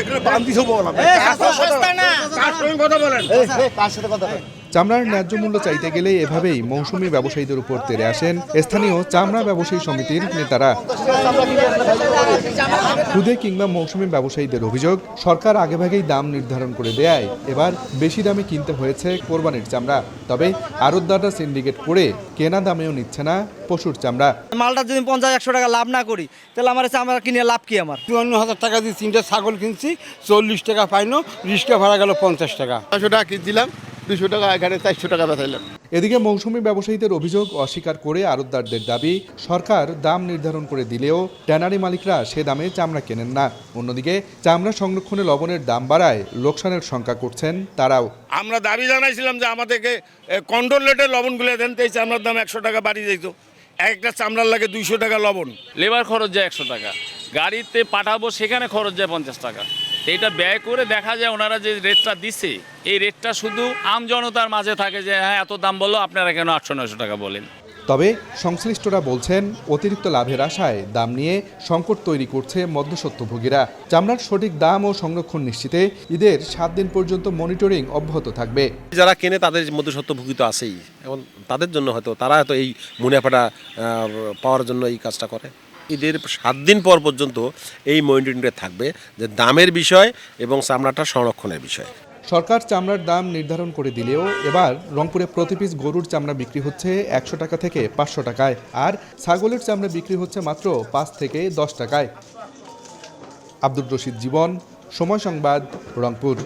এখানে বান্দি সব বললাম চামড়ার ন্যায্য মূল্য চাইতে গেলে এভাবেই মৌসুমি ব্যবসায়ীদের উপর তেরে আসেন স্থানীয় চামড়া ব্যবসায়ী সমিতির নেতারা। খুদে কিংবা মৌসুমি ব্যবসায়ীদের অভিযোগ সরকার আগেভাগেই দাম নির্ধারণ করে দেয়। এবার বেশি দামে কিনতে হয়েছে কোরবানির চামড়া। তবে আড়তদাররা সিন্ডিকেট করে কেনা দামেও নিচ্ছে না পশুর চামড়া। মালটা যদি পঞ্চাশ একশো টাকা লাভ না করি তাহলে আমার চামড়া কিনে লাভ কি আমার? চুয়ান্ন হাজার টাকা দিয়ে তিনটে ছাগল কিনছি চল্লিশ টাকা পাইনো রিক্সা ভাড়া গেল পঞ্চাশ টাকা। পাঁচশো টাকা কিনছিলাম দুশো টাকা এখানে চারশো টাকা বেচাইলাম এদিকে মৌসুমি ব্যবসায়ীদের অভিযোগ অস্বীকার করে আড়তদারদের দাবি সরকার দাম নির্ধারণ করে দিলেও ট্যানারি মালিকরা সে দামে চামড়া কেনেন না। অন্যদিকে চামড়া সংরক্ষণে লবণের দাম বাড়ায় লোকসানের শঙ্কা করছেন তারাও। আমরা দাবি জানাইছিলাম যে আমাদেরকে কন্ট্রোল রেটের লবণগুলো দেন তো এই চামড়ার দাম একশো টাকা বাড়িয়ে এক একটা চামড়ার লাগে দুইশো টাকা লবণ। লেবার খরচ যায় একশো টাকা। গাড়িতে পাঠাবো সেখানে খরচ যায় পঞ্চাশ টাকা। এটা ব্যয় করে দেখা যায় ওনারা যে রেটটা দিছে এই রেটটা শুধু আম জনতার মাঝে থাকে যে হ্যাঁ এত দাম বলল আপনারা কেন আটশো নয়শো টাকা বলেন? তবে সংশ্লিষ্টরা বলছেন অতিরিক্ত লাভের আশায় দাম নিয়ে সংকট তৈরি করছে মধ্যসত্ত্বভোগীরা চামড়ার সঠিক দাম ও সংরক্ষণ নিশ্চিতে ঈদের সাত দিন পর্যন্ত মনিটরিং অব্যাহত থাকবে। যারা কেনে তাদের মধ্যে সত্যভোগী তো আছেই। এবং তাদের জন্য হয়তো তারা হয়তো এই মুনাফাটা পাওয়ার জন্য এই কাজটা করে। ঈদের সাত দিন পর পর্যন্ত এই মনিটরিংটা থাকবে যে দামের বিষয় এবং চামড়াটা সংরক্ষণের বিষয়। সরকার চামড়ার দাম নির্ধারণ করে দিলেও এবার রংপুরে প্রতি পিস গরুর চামড়া বিক্রি হচ্ছে একশো টাকা থেকে পাঁচশো টাকায় আর ছাগলের চামড়া বিক্রি হচ্ছে মাত্র পাঁচ থেকে দশ টাকায়। আব্দুর রশিদ জীবন, সময় সংবাদ, রংপুর।